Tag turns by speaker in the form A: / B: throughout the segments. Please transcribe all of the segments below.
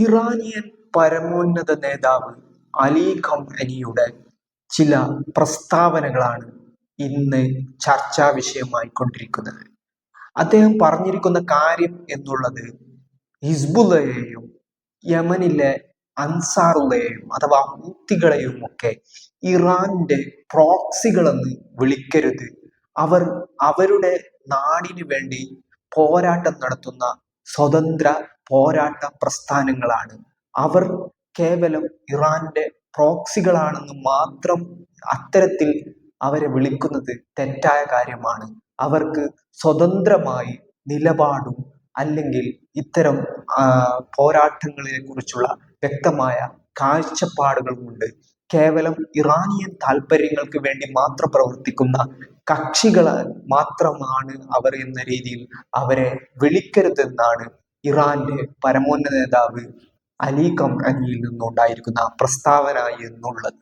A: Iranian പരമോന്നത നേതാവ് അലി ഖംനയുടെ ചില പ്രസ്താവനകളാണ് ഇന്ന് ചർച്ചാ വിഷയമായിക്കൊണ്ടിരിക്കുന്നത് അദ്ദേഹം പറഞ്ഞിരിക്കുന്ന കാര്യം എന്നുള്ളത് ഹിസ്ബുലയെയും യമനിലെ അൻസാറുള്ളയെയും അഥവാ ഹൂത്തികളെയും ഒക്കെ ഇറാന്റെ പ്രോക്സികളെന്ന് വിളിക്കരുത്. അവർ അവരുടെ നാടിനു വേണ്ടി പോരാട്ടം നടത്തുന്ന സ്വതന്ത്ര പോരാട്ട പ്രസ്ഥാനങ്ങളാണ്. അവർ കേവലം ഇറാന്റെ പ്രോക്സികളാണെന്ന് മാത്രം അത്തരത്തിൽ അവരെ വിളിക്കുന്നത് തെറ്റായ കാര്യമാണ്. അവർക്ക് സ്വതന്ത്രമായി നിലപാടും അല്ലെങ്കിൽ ഇത്തരം പോരാട്ടങ്ങളെ കുറിച്ചുള്ള വ്യക്തമായ കാഴ്ചപ്പാടുകളുമുണ്ട്. കേവലം ഇറാനിയൻ താല്പര്യങ്ങൾക്ക് വേണ്ടി മാത്രം പ്രവർത്തിക്കുന്ന കക്ഷികൾ മാത്രമാണ് അവർ എന്ന രീതിയിൽ അവരെ വിളിക്കരുതെന്നാണ് ഇറാന്റെ പരമോന്നത നേതാവ് അലി ഖംനയിൽ നിന്നുണ്ടായിരിക്കുന്ന പ്രസ്താവന എന്നുള്ളത്.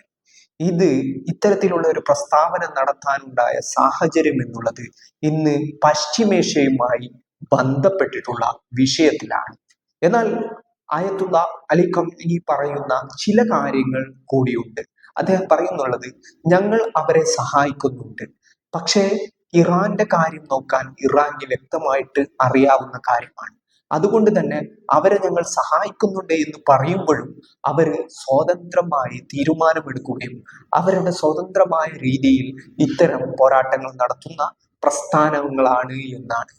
A: ഇത് ഇത്തരത്തിലുള്ള ഒരു പ്രസ്താവന നടത്താനുണ്ടായ സാഹചര്യം എന്നുള്ളത് ഇന്ന് പശ്ചിമേഷ്യയുമായി ബന്ധപ്പെട്ടിട്ടുള്ള വിഷയത്തിലാണ്. എന്നാൽ ആയത്തുള്ള അലി ഖംനി പറയുന്ന ചില കാര്യങ്ങൾ കൂടിയുണ്ട്. അദ്ദേഹം പറയുന്നുള്ളത് ഞങ്ങൾ അവരെ സഹായിക്കുന്നുണ്ട്. പക്ഷേ ഇറാന്റെ കാര്യം നോക്കാൻ ഇറാന് വ്യക്തമായിട്ട് അറിയാവുന്ന കാര്യമാണ്. അതുകൊണ്ട് തന്നെ അവരെ ഞങ്ങൾ സഹായിക്കുന്നുണ്ട് എന്ന് പറയുമ്പോഴും അവർ സ്വതന്ത്രമായി തീരുമാനമെടുക്കുകയും അവരുടെ സ്വതന്ത്രമായ രീതിയിൽ ഇത്തരം പോരാട്ടങ്ങൾ നടത്തുന്ന പ്രസ്ഥാനങ്ങളാണ് എന്നാണ്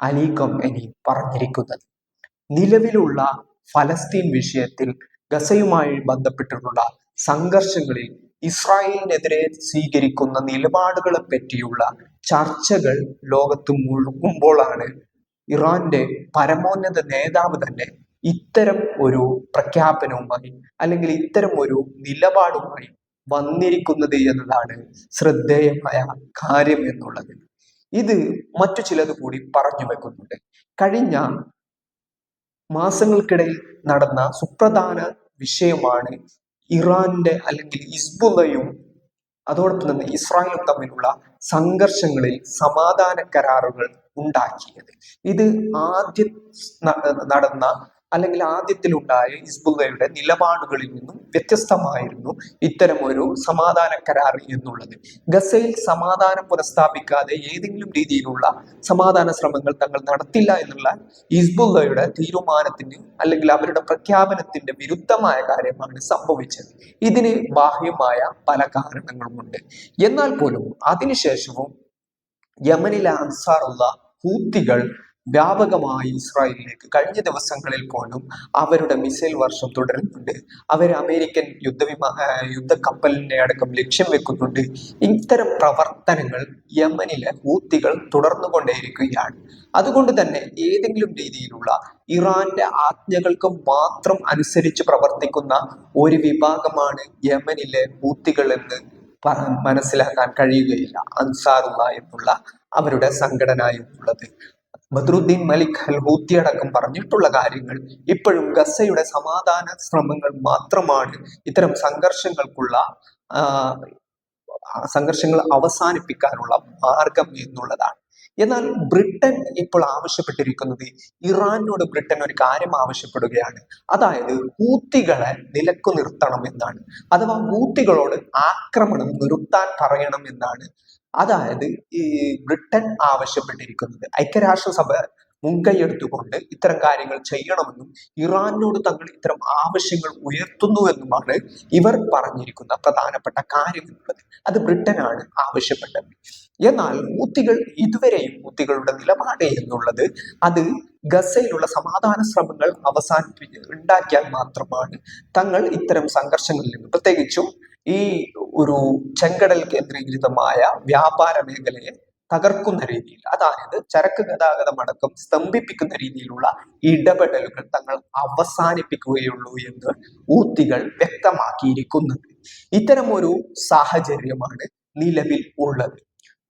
A: അലീഖം എനി പറഞ്ഞിരിക്കുന്നത്. നിലവിലുള്ള ഫലസ്തീൻ വിഷയത്തിൽ ഗസയുമായി ബന്ധപ്പെട്ടിട്ടുള്ള സംഘർഷങ്ങളിൽ ഇസ്രായേലിനെതിരെ സ്വീകരിക്കുന്ന നിലപാടുകളെ പറ്റിയുള്ള ചർച്ചകൾ ലോകത്ത് മുഴുകുമ്പോഴാണ് ഇറാന്റെ പരമോന്നത നേതാവ് തന്നെ ഇത്തരം ഒരു പ്രഖ്യാപനവുമായി അല്ലെങ്കിൽ ഇത്തരം ഒരു നിലപാടുമായി വന്നിരിക്കുന്നത് എന്നതാണ് ശ്രദ്ധേയമായ കാര്യം എന്നുള്ളത്. ഇത് മറ്റു ചിലത് കൂടി പറഞ്ഞു വെക്കുന്നുണ്ട്. കഴിഞ്ഞ മാസങ്ങൾക്കിടയിൽ നടന്ന സുപ്രധാന വിഷയമാണ് ഇറാന്റെ അല്ലെങ്കിൽ ഇസ്ബുലയും അതോടൊപ്പം തന്നെ ഇസ്രായേലും തമ്മിലുള്ള സംഘർഷങ്ങളിൽ സമാധാന കരാറുകൾ ഉണ്ടാക്കിയത്. ഇത് ആദ്യം നടന്ന അല്ലെങ്കിൽ ആദ്യത്തിലുണ്ടായ ഹിസ്ബുള്ളയുടെ നിലപാടുകളിൽ നിന്നും വ്യത്യസ്തമായിരുന്നു ഇത്തരം ഒരു സമാധാന കരാർ എന്നുള്ളത്. ഗസയിൽ സമാധാനം പുനഃസ്ഥാപിക്കാതെ ഏതെങ്കിലും രീതിയിലുള്ള സമാധാന ശ്രമങ്ങൾ തങ്ങൾ നടത്തില്ല എന്നുള്ള ഹിസ്ബുള്ളയുടെ തീരുമാനത്തിന് അല്ലെങ്കിൽ അവരുടെ പ്രഖ്യാപനത്തിന്റെ വിരുദ്ധമായ കാര്യമാണ് സംഭവിച്ചത്. ഇതിന് ബാഹ്യമായ പല കാരണങ്ങളുമുണ്ട്. എന്നാൽ പോലും അതിനുശേഷവും യമനിലെ അൻസാറുള്ള ഹൂത്തികൾ വ്യാപകമായി ഇസ്രായേലിലേക്ക് കഴിഞ്ഞ ദിവസങ്ങളിൽ പോലും അവരുടെ മിസൈൽ വർഷം തുടരുന്നുണ്ട്. അവർ അമേരിക്കൻ യുദ്ധവിമാ യുദ്ധക്കപ്പലിനെ അടക്കം ലക്ഷ്യം വെക്കുന്നുണ്ട്. ഇത്തരം പ്രവർത്തനങ്ങൾ യമനിലെ ഊത്തികൾ തുടർന്നു കൊണ്ടേയിരിക്കുകയാണ് അതുകൊണ്ട് തന്നെ ഏതെങ്കിലും രീതിയിലുള്ള ഇറാന്റെ ആജ്ഞകൾക്ക് മാത്രം അനുസരിച്ച് പ്രവർത്തിക്കുന്ന ഒരു വിഭാഗമാണ് യമനിലെ ഹൂത്തികൾ എന്ന് മനസ്സിലാക്കാൻ കഴിയുകയില്ല. അൻസാറുള്ള എന്നുള്ള അവരുടെ സംഘടന എന്നുള്ളത് ബദ്രുദ്ദീൻ മലിക് അൽ ഹൂത്തി അടക്കം പറഞ്ഞിട്ടുള്ള കാര്യങ്ങൾ ഇപ്പോഴും ഗസയുടെ സമാധാന ശ്രമങ്ങൾ മാത്രമാണ് ഇത്തരം സംഘർഷങ്ങൾക്കുള്ള സംഘർഷങ്ങൾ അവസാനിപ്പിക്കാനുള്ള മാർഗം എന്നുള്ളതാണ്. എന്നാൽ ബ്രിട്ടൻ ഇപ്പോൾ ആവശ്യപ്പെട്ടിരിക്കുന്നത് ഇറാനോട് ബ്രിട്ടൻ ഒരു കാര്യം ആവശ്യപ്പെടുകയാണ്. അതായത് ഹൂത്തികളെ നിലക്കു നിർത്തണം എന്നാണ്. അഥവാ ഹൂത്തികളോട് ആക്രമണം നിർത്താൻ പറയണം എന്നാണ് അതായത് ഈ ബ്രിട്ടൻ ആവശ്യപ്പെട്ടിരിക്കുന്നത് ഐക്യരാഷ്ട്രസഭ മുൻകൈയെടുത്തുകൊണ്ട് ഇത്തരം കാര്യങ്ങൾ ചെയ്യണമെന്നും ഇറാനോട് തങ്ങൾ ഇത്തരം ആവശ്യങ്ങൾ ഉയർത്തുന്നുവെന്നുമാണ് ഇവർ പറഞ്ഞിരിക്കുന്ന പ്രധാനപ്പെട്ട കാര്യം എന്നുള്ളത്. അത് ബ്രിട്ടനാണ് ആവശ്യപ്പെട്ടത്. എന്നാൽ ഹൂത്തികൾ ഇതുവരെയും ഹൂത്തികളുടെ നിലപാട് എന്നുള്ളത് അത് ഗസയിലുള്ള സമാധാന ശ്രമങ്ങൾ അവസാനിപ്പി ഉണ്ടാക്കിയാൽ മാത്രമാണ് തങ്ങൾ ഇത്തരം സംഘർഷങ്ങളിൽ നിന്ന്. പ്രത്യേകിച്ചും ഈ ഒരു ചെങ്കടൽ കേന്ദ്രീകൃതമായ വ്യാപാര മേഖലയെ തകർക്കുന്ന രീതിയിൽ അതായത് ചരക്ക് ഗതാഗതം അടക്കം സ്തംഭിപ്പിക്കുന്ന രീതിയിലുള്ള ഇടപെടലുകൾ തങ്ങൾ അവസാനിപ്പിക്കുകയുള്ളൂ എന്ന് ഊത്തികൾ വ്യക്തമാക്കിയിരിക്കുന്നത്. ഇത്തരം ഒരു സാഹചര്യമാണ് നിലവിൽ ഉള്ളത്.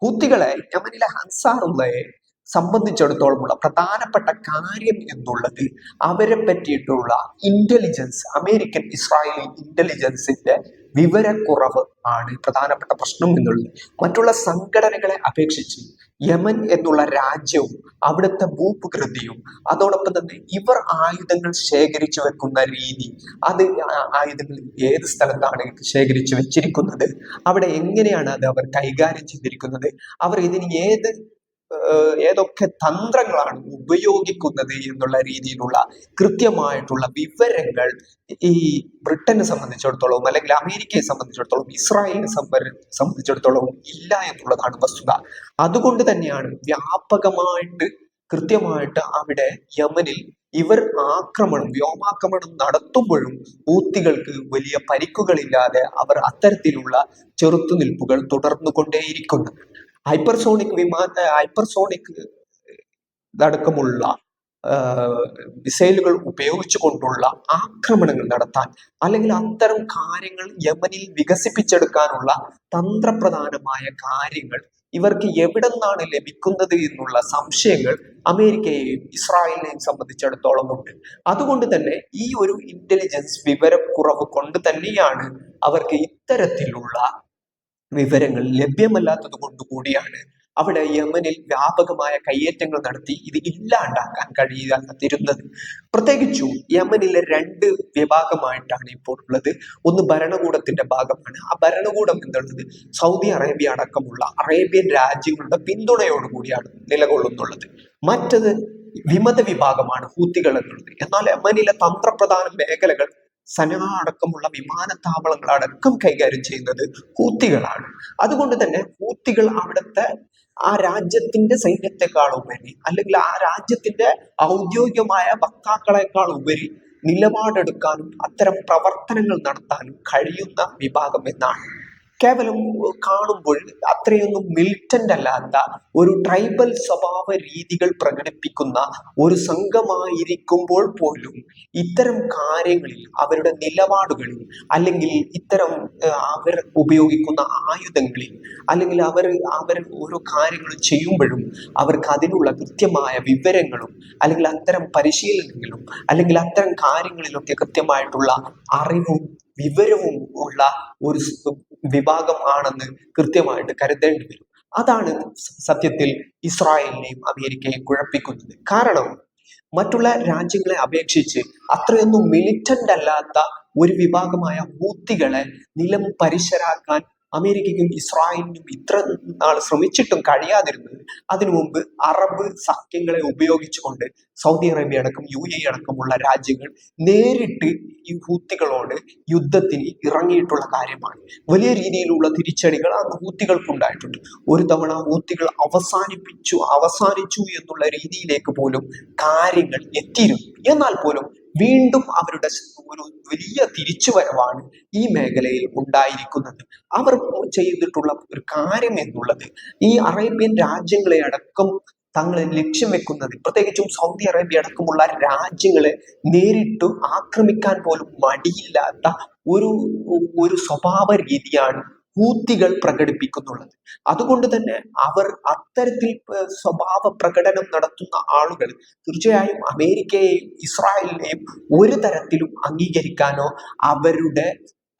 A: ഹൂത്തികളെ യമനിലെ ഹൻസാറുള്ളയെ സംബന്ധിച്ചിടത്തോളമുള്ള പ്രധാനപ്പെട്ട കാര്യം എന്നുള്ളത് അവരെ പറ്റിയിട്ടുള്ള ഇന്റലിജൻസ് അമേരിക്കൻ ഇസ്രായേലി ഇന്റലിജൻസിന്റെ വിവരക്കുറവ് ആണ് പ്രധാനപ്പെട്ട പ്രശ്നം എന്നുള്ളത്. മറ്റുള്ള സംഘടനകളെ അപേക്ഷിച്ച് യമൻ എന്നുള്ള രാജ്യവും അവിടുത്തെ ഭൂപ്രകൃതിയും അതോടൊപ്പം തന്നെ ഇവർ ആയുധങ്ങൾ ശേഖരിച്ചു വെക്കുന്ന രീതി അത് ആയുധങ്ങൾ ഏത് സ്ഥലത്താണ് ശേഖരിച്ചു വെച്ചിരിക്കുന്നത് അവിടെ എങ്ങനെയാണ് അത് അവർ കൈകാര്യം ചെയ്തിരിക്കുന്നത് അവർ ഇതിന് ഏത് ഏതൊക്കെ തന്ത്രങ്ങളാണ് ഉപയോഗിക്കുന്നത് എന്നുള്ള രീതിയിലുള്ള കൃത്യമായിട്ടുള്ള വിവരങ്ങൾ ഈ ബ്രിട്ടനെ സംബന്ധിച്ചിടത്തോളം അല്ലെങ്കിൽ അമേരിക്കയെ സംബന്ധിച്ചിടത്തോളം ഇസ്രായേലിനെ സംബ- സംബന്ധിച്ചിടത്തോളം ഇല്ല എന്നുള്ളതാണ് വസ്തുത. അതുകൊണ്ട് തന്നെയാണ് വ്യാപകമായിട്ട് കൃത്യമായിട്ട് അവിടെ യമനിൽ ഇവർ ആക്രമണം വ്യോമാക്രമണം നടത്തുമ്പോഴും ഊത്തികൾക്ക് വലിയ പരിക്കുകളില്ലാതെ അവർ അത്തരത്തിലുള്ള ചെറുത്തുനിൽപ്പുകൾ തുടർന്നുകൊണ്ടേയിരിക്കുന്നു. ഹൈപ്പർസോണിക് വിമാന ഹൈപ്പർസോണിക് അടക്കമുള്ള മിസൈലുകൾ ഉപയോഗിച്ചുകൊണ്ടുള്ള ആക്രമണങ്ങൾ നടത്താൻ അല്ലെങ്കിൽ അത്തരം കാര്യങ്ങൾ യമനിൽ വികസിപ്പിച്ചെടുക്കാനുള്ള തന്ത്രപ്രധാനമായ കാര്യങ്ങൾ ഇവർക്ക് എവിടെ നിന്നാണ് ലഭിക്കുന്നത് എന്നുള്ള സംശയങ്ങൾ അമേരിക്കയെയും ഇസ്രായേലിനെയും സംബന്ധിച്ചിടത്തോളം ഉണ്ട്. അതുകൊണ്ട് തന്നെ ഈ ഒരു ഇന്റലിജൻസ് വിവരക്കുറവ് കൊണ്ട് തന്നെയാണ് അവർക്ക് ഇത്തരത്തിലുള്ള വിവരങ്ങൾ ലഭ്യമല്ലാത്തത് കൊണ്ടുകൂടിയാണ് അവിടെ യമനിൽ വ്യാപകമായ കയ്യേറ്റങ്ങൾ നടത്തി ഇത് ഇല്ലാണ്ടാക്കാൻ കഴിയാതിരുന്നത് പ്രത്യേകിച്ചും യമനിലെ രണ്ട് വിഭാഗമായിട്ടാണ് ഇപ്പോൾ ഉള്ളത്. ഒന്ന് ഭരണകൂടത്തിന്റെ ഭാഗമാണ്. ആ ഭരണകൂടം എന്നുള്ളത് സൗദി അറേബ്യ അടക്കമുള്ള അറേബ്യൻ രാജ്യങ്ങളുടെ പിന്തുണയോടുകൂടിയാണ് നിലകൊള്ളുന്നുള്ളത്. മറ്റത് വിമത വിഭാഗമാണ് ഹൂത്തികൾ എന്നുള്ളത്. എന്നാൽ യമനിലെ തന്ത്രപ്രധാന മേഖലകൾ സന അടക്കമുള്ള വിമാനത്താവളങ്ങൾ അടക്കം കൈകാര്യം ചെയ്യുന്നത് ഹൂത്തികളാണ്. അതുകൊണ്ട് തന്നെ ഹൂത്തികൾ അവിടുത്തെ ആ രാജ്യത്തിന്റെ സൈന്യത്തെക്കാൾ ഉപരി അല്ലെങ്കിൽ ആ രാജ്യത്തിന്റെ ഔദ്യോഗികമായ വക്താക്കളെക്കാൾ ഉപരി നിലപാടെടുക്കാനും അത്തരം പ്രവർത്തനങ്ങൾ നടത്താനും കഴിയുന്ന വിഭാഗം എന്നാണ്. കേവലം കാണുമ്പോൾ അത്രയൊന്നും മിലിറ്റന്റ് അല്ലാത്ത ഒരു ട്രൈബൽ സ്വഭാവ രീതികൾ പ്രകടിപ്പിക്കുന്ന ഒരു സംഘമായിരിക്കുമ്പോൾ പോലും ഇത്തരം കാര്യങ്ങളിൽ അവരുടെ നിലപാടുകളിൽ അല്ലെങ്കിൽ ഇത്തരം അവർ ഉപയോഗിക്കുന്ന ആയുധങ്ങളിൽ അല്ലെങ്കിൽ അവർ അവർ ഓരോ കാര്യങ്ങൾ ചെയ്യുമ്പോഴും അവർക്ക് അതിനുള്ള കൃത്യമായ വിവരങ്ങളും അല്ലെങ്കിൽ അത്തരം പരിശീലനങ്ങളും അല്ലെങ്കിൽ അത്തരം കാര്യങ്ങളിലൊക്കെ കൃത്യമായിട്ടുള്ള അറിവും വിവരവും ഉള്ള ഒരു വിഭാഗം ആണെന്ന് കൃത്യമായിട്ട് കരുതേണ്ടി വരും. അതാണ് സത്യത്തിൽ ഇസ്രായേലിനെയും അമേരിക്കയെയും കുഴപ്പിക്കുന്നത്. കാരണം മറ്റുള്ള രാജ്യങ്ങളെ അപേക്ഷിച്ച് അത്രയൊന്നും മിലിറ്റന്റ് അല്ലാത്ത ഒരു വിഭാഗമായ ഹൂത്തികളെ നിലം പരിശരാക്കാൻ അമേരിക്കയ്ക്കും ഇസ്രായേലിനും ഇത്ര നാൾ ശ്രമിച്ചിട്ടും കഴിയാതിരുന്നത് അതിനു മുമ്പ് അറബ് സഖ്യങ്ങളെ ഉപയോഗിച്ചുകൊണ്ട് സൗദി അറേബ്യ അടക്കം യു എ അടക്കമുള്ള രാജ്യങ്ങൾ നേരിട്ട് ഈ ഹൂത്തികളോട് യുദ്ധത്തിന് ഇറങ്ങിയിട്ടുള്ള കാര്യമാണ്. വലിയ രീതിയിലുള്ള തിരിച്ചടികൾ ആ ഹൂത്തികൾക്കുണ്ടായിട്ടുണ്ട്. ഒരു തവണ ഹൂത്തികൾ അവസാനിപ്പിച്ചു അവസാനിച്ചു എന്നുള്ള രീതിയിലേക്ക് പോലും കാര്യങ്ങൾ എത്തിയിരുന്നു. എന്നാൽ പോലും വീണ്ടും അവരുടെ ഒരു വലിയ തിരിച്ചുവരവാണ് ഈ മേഖലയിൽ ഉണ്ടായിരിക്കുന്നത്. അവർ ചെയ്തിട്ടുള്ള ഒരു കാര്യം എന്നുള്ളത് ഈ അറേബ്യൻ രാജ്യങ്ങളെ അടക്കം തങ്ങളെ ലക്ഷ്യം വെക്കുന്നത് പ്രത്യേകിച്ചും സൗദി അറേബ്യ അടക്കമുള്ള രാജ്യങ്ങളെ നേരിട്ട് ആക്രമിക്കാൻ പോലും മടിയില്ലാത്ത ഒരു ഒരു സ്വഭാവ രീതിയാണ് ഹൂത്തികൾ പ്രകടിപ്പിക്കുന്നുള്ളത്. അതുകൊണ്ട് തന്നെ അവർ അത്തരത്തിൽ സ്വഭാവ പ്രകടനം നടത്തുന്ന ആളുകൾ തീർച്ചയായും അമേരിക്കയെയും ഇസ്രായേലിനെയും ഒരു തരത്തിലും അംഗീകരിക്കാനോ അവരുടെ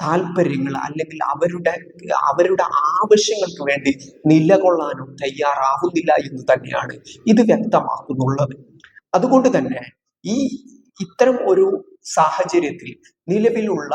A: താല്പര്യങ്ങൾ അല്ലെങ്കിൽ അവരുടെ അവരുടെ ആവശ്യങ്ങൾക്ക് വേണ്ടി നിലകൊള്ളാനോ തയ്യാറാവുന്നില്ല എന്ന് തന്നെയാണ് ഇത് വ്യക്തമാക്കുന്നുള്ളത്. അതുകൊണ്ട് തന്നെ ഈ ഇത്തരം ഒരു സാഹചര്യത്തിൽ നിലവിലുള്ള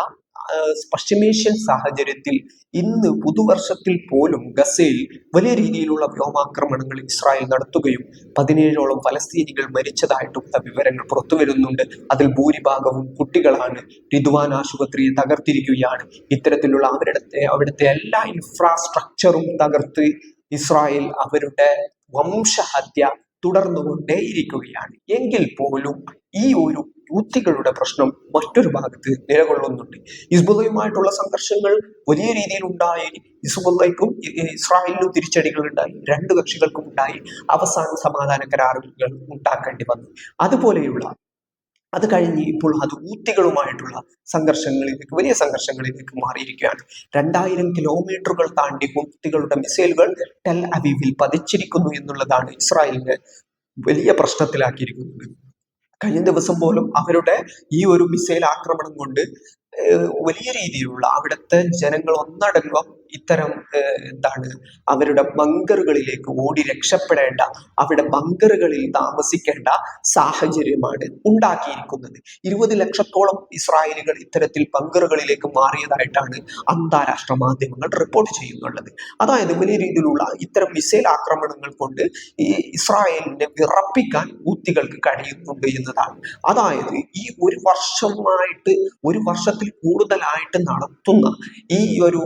A: പശ്ചിമേഷ്യൻ സാഹചര്യത്തിൽ ഇന്ന് പുതുവർഷത്തിൽ പോലും ഗസയിൽ വലിയ രീതിയിലുള്ള വ്യോമാക്രമണങ്ങൾ ഇസ്രായേൽ നടത്തുകയും പതിനേഴോളം ഫലസ്തീനികൾ മരിച്ചതായിട്ടുള്ള വിവരങ്ങൾ പുറത്തു വരുന്നുണ്ട്. അതിൽ ഭൂരിഭാഗവും കുട്ടികളാണ് റിദ്വാൻ ആശുപത്രിയെ തകർത്തിരിക്കുകയാണ്. ഇത്തരത്തിലുള്ള അവരുടെ അവിടുത്തെ എല്ലാ ഇൻഫ്രാസ്ട്രക്ചറും തകർത്ത് ഇസ്രായേൽ അവരുടെ വംശഹത്യ തുടർന്നുകൊണ്ടേയിരിക്കുകയാണ്. എങ്കിൽ പോലും ഈ ഒരു യൂത്തികളുടെ പ്രശ്നം മറ്റൊരു ഭാഗത്ത് നിലകൊള്ളുന്നുണ്ട്. ഹിസ്ബുള്ളയുമായിട്ടുള്ള സംഘർഷങ്ങൾ വലിയ രീതിയിൽ ഉണ്ടായി. ഹിസ്ബുള്ളയ്ക്കും ഇസ്രായേലിനും തിരിച്ചടികൾ ഉണ്ടായി. രണ്ട് കക്ഷികൾക്കും ഉണ്ടായി. അവസാന സമാധാന കരാറുകൾ ഉണ്ടാക്കേണ്ടി വന്നു. അതുപോലെയുള്ള അത് കഴിഞ്ഞ് ഇപ്പോൾ അത് ഊത്തികളുമായിട്ടുള്ള സംഘർഷങ്ങളിലേക്ക് വലിയ സംഘർഷങ്ങളിലേക്ക് മാറിയിരിക്കുകയാണ്. രണ്ടായിരം കിലോമീറ്ററുകൾ താണ്ടി ഊത്തികളുടെ മിസൈലുകൾ ടെൽ അവീവിൽ പതിച്ചിരിക്കുന്നു എന്നുള്ളതാണ് ഇസ്രായേലിനെ വലിയ പ്രശ്നത്തിലാക്കിയിരിക്കുന്നത്. കഴിഞ്ഞ ദിവസം പോലും അവരുടെ ഈ ഒരു മിസൈൽ ആക്രമണം കൊണ്ട് വലിയ രീതിയിലുള്ള അവിടുത്തെ ജനങ്ങൾ ഒന്നടങ്കം ഇത്തരം എന്താണ് അവരുടെ ബങ്കറുകളിലേക്ക് ഓടി രക്ഷപ്പെടേണ്ട അവരുടെ ബങ്കറുകളിൽ താമസിക്കേണ്ട സാഹചര്യമാണ് ഉണ്ടാക്കിയിരിക്കുന്നത്. ഇരുപത് ലക്ഷത്തോളം ഇസ്രായേലുകൾ ഇത്തരത്തിൽ ബങ്കറുകളിലേക്ക് മാറിയതായിട്ടാണ് അന്താരാഷ്ട്ര മാധ്യമങ്ങൾ റിപ്പോർട്ട് ചെയ്യുന്നുള്ളത്. അതായത് വലിയ രീതിയിലുള്ള ഇത്തരം മിസൈൽ ആക്രമണങ്ങൾ കൊണ്ട് ഈ ഇസ്രായേലിനെ വിറപ്പിക്കാൻ ഊത്തികൾക്ക് കഴിയുന്നുണ്ട് എന്നതാണ്. അതായത് ഈ ഒരു വർഷമായിട്ട് ഒരു വർഷത്തിൽ കൂടുതലായിട്ട് നടത്തുന്ന ഈ ഒരു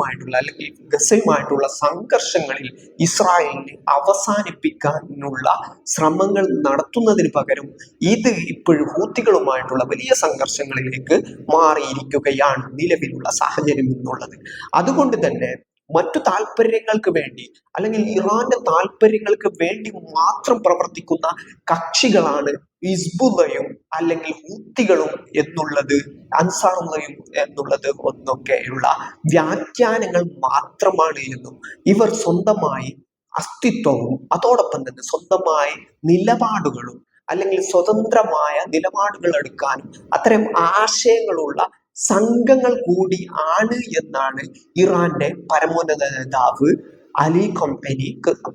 A: ഹമാസുമായിട്ടുള്ള അല്ലെങ്കിൽ ഗസയുമായിട്ടുള്ള സംഘർഷങ്ങളിൽ ഇസ്രായേലിനെ അവസാനിപ്പിക്കാനുള്ള ശ്രമങ്ങൾ നടത്തുന്നതിന് പകരം ഇത് ഇപ്പോഴും ഹൂത്തികളുമായിട്ടുള്ള വലിയ സംഘർഷങ്ങളിലേക്ക് മാറിയിരിക്കുകയാണ് നിലവിലുള്ള സാഹചര്യം എന്നുള്ളത്. അതുകൊണ്ട് തന്നെ മറ്റു താല്പര്യങ്ങൾക്ക് വേണ്ടി അല്ലെങ്കിൽ ഇറാന്റെ താല്പര്യങ്ങൾക്ക് വേണ്ടി മാത്രം പ്രവർത്തിക്കുന്ന കക്ഷികളാണ് ഹിസ്ബുള്ളയും അല്ലെങ്കിൽ ഹൂത്തികളും എന്നുള്ളത് അൻസാറുള്ളയും എന്നുള്ളത് ഒന്നൊക്കെയുള്ള വ്യാഖ്യാനങ്ങൾ മാത്രമാണ് എന്നും ഇവർ സ്വന്തമായി അസ്തിത്വവും അതോടൊപ്പം തന്നെ സ്വന്തമായി നിലപാടുകളും അല്ലെങ്കിൽ സ്വതന്ത്രമായ നിലപാടുകൾ എടുക്കാനും അത്തരം ആശയങ്ങളുള്ള സംഘങ്ങൾ കൂടി ആണ് എന്നാണ് ഇറാന്റെ പരമോന്നത നേതാവ് അലി കൊമ്പനി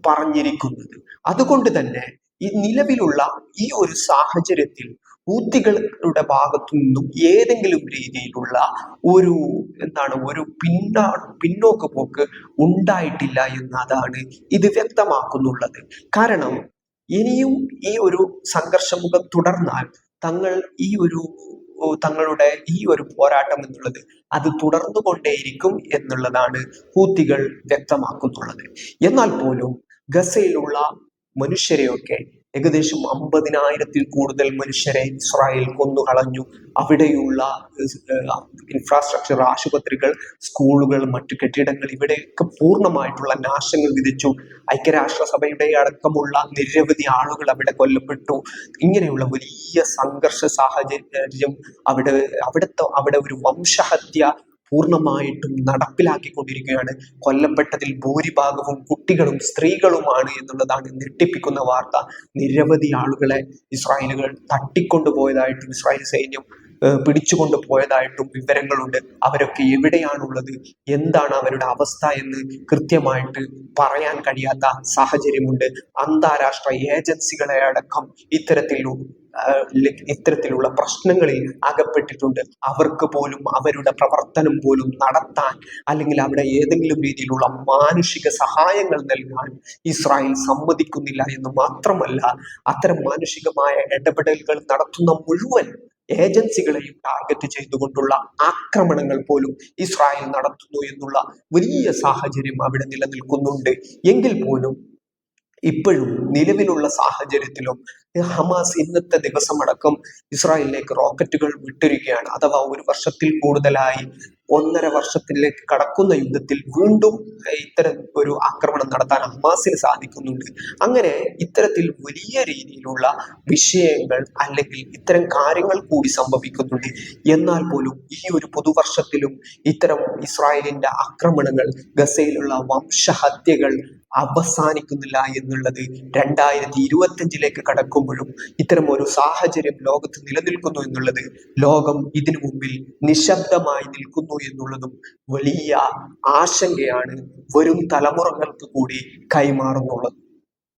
A: പറഞ്ഞിരിക്കുന്നത്. അതുകൊണ്ട് തന്നെ ഈ നിലവിലുള്ള ഈ ഒരു സാഹചര്യത്തിൽ ഊത്തികളുടെ ഭാഗത്തു നിന്നും ഏതെങ്കിലും രീതിയിലുള്ള ഒരു എന്താണ് ഒരു പിന്നാ പിന്നോക്ക പോക്ക് ഉണ്ടായിട്ടില്ല എന്നതാണ് ഇത് വ്യക്തമാക്കുന്നുള്ളത്. കാരണം ഇനിയും ഈ ഒരു സംഘർഷമുഖം തുടർന്നാൽ തങ്ങൾ ഈ ഒരു തങ്ങളുടെ ഈ ഒരു പോരാട്ടം എന്നുള്ളത് അത് തുടർന്നു കൊണ്ടേയിരിക്കും എന്നുള്ളതാണ് ഹൂത്തികൾ വ്യക്തമാക്കുന്നുള്ളത്. എന്നാൽ പോലും ഗസയിലുള്ള മനുഷ്യരെയൊക്കെ ഏകദേശം അമ്പതിനായിരത്തിൽ കൂടുതൽ മനുഷ്യരെ ഇസ്രായേൽ കൊന്നു കളഞ്ഞു അവിടെയുള്ള ഇൻഫ്രാസ്ട്രക്ചർ ആശുപത്രികൾ സ്കൂളുകൾ മറ്റു കെട്ടിടങ്ങൾ ഇവിടെയൊക്കെ പൂർണമായിട്ടുള്ള നാശങ്ങൾ വിധിച്ചു ഐക്യരാഷ്ട്രസഭയുടെ അടക്കമുള്ള നിരവധി ആളുകൾ അവിടെ കൊല്ലപ്പെട്ടു. ഇങ്ങനെയുള്ള വലിയ സംഘർഷ സാഹചര്യം അവിടെ അവിടുത്തെ അവിടെ ഒരു വംശഹത്യ പൂർണമായിട്ടും നടപ്പിലാക്കിക്കൊണ്ടിരിക്കുകയാണ്. കൊല്ലപ്പെട്ടതിൽ ഭൂരിഭാഗവും കുട്ടികളും സ്ത്രീകളുമാണ് എന്നുള്ളതാണ് ഞെട്ടിപ്പിക്കുന്ന വാർത്ത. നിരവധി ആളുകളെ ഇസ്രായേലുകൾ തട്ടിക്കൊണ്ടുപോയതായിട്ട് ഇസ്രായേൽ സൈന്യം പിടിച്ചുകൊണ്ട് പോയതായിട്ടും വിവരങ്ങളുണ്ട്. അവരൊക്കെ എവിടെയാണുള്ളത്? എന്താണ് അവരുടെ അവസ്ഥ എന്ന് കൃത്യമായിട്ട് പറയാൻ കഴിയാത്ത സാഹചര്യമുണ്ട്. അന്താരാഷ്ട്ര ഏജൻസികളെ അടക്കം ഇത്തരത്തിലുള്ള ഇത്തരത്തിലുള്ള പ്രശ്നങ്ങളിൽ അകപ്പെട്ടിട്ടുണ്ട്. അവർക്ക് പോലും അവരുടെ പ്രവർത്തനം പോലും നടത്താൻ അല്ലെങ്കിൽ അവിടെ ഏതെങ്കിലും രീതിയിലുള്ള മാനുഷിക സഹായങ്ങൾ നൽകാൻ ഇസ്രായേൽ സമ്മതിക്കുന്നില്ല എന്ന് മാത്രമല്ല അത്തരം മാനുഷികമായ ഇടപെടലുകൾ നടത്തുന്ന മുഴുവൻ ഏജൻസികളെയും ടാർഗറ്റ് ചെയ്തുകൊണ്ടുള്ള ആക്രമണങ്ങൾ പോലും ഇസ്രായേൽ നടത്തുന്നു എന്നുള്ള വലിയ സാഹചര്യം അവിടെ നിലനിൽക്കുന്നുണ്ട്. എങ്കിൽ പോലും ഇപ്പോഴും നിലവിലുള്ള സാഹചര്യത്തിലും ഹമാസ് ഇന്നത്തെ ദിവസമടക്കം ഇസ്രായേലിലേക്ക് റോക്കറ്റുകൾ വിട്ടിരിക്കുകയാണ്. അഥവാ ഒരു വർഷത്തിൽ കൂടുതലായി ഒന്നര വർഷത്തിലേക്ക് കടക്കുന്ന യുദ്ധത്തിൽ വീണ്ടും ഇത്തരം ഒരു ആക്രമണം നടത്താൻ ഹമാസിന് സാധിക്കുന്നുണ്ട്. അങ്ങനെ ഇത്തരത്തിൽ വലിയ രീതിയിലുള്ള വിഷയങ്ങൾ അല്ലെങ്കിൽ ഇത്തരം കാര്യങ്ങൾ കൂടി സംഭവിക്കുന്നുണ്ട്. എന്നാൽ പോലും ഈ ഒരു പുതുവർഷത്തിലും ഇത്തരം ഇസ്രായേലിന്റെ ആക്രമണങ്ങൾ ഗസയിലുള്ള വംശഹത്യകൾ അവസാനിക്കുന്നില്ല എന്നുള്ളത് രണ്ടായിരത്തി ഇരുപത്തഞ്ചിലേക്ക് കടക്കുമ്പോഴും ഇത്തരം ഒരു സാഹചര്യം ലോകത്ത് നിലനിൽക്കുന്നു എന്നുള്ളത് ലോകം ഇതിനു മുമ്പിൽ നിശബ്ദമായി നിൽക്കുന്നു എന്നുള്ളതും വലിയ ആശങ്കയാണ് വരും തലമുറകൾക്ക് കൂടി കൈമാറുന്നുള്ളത്.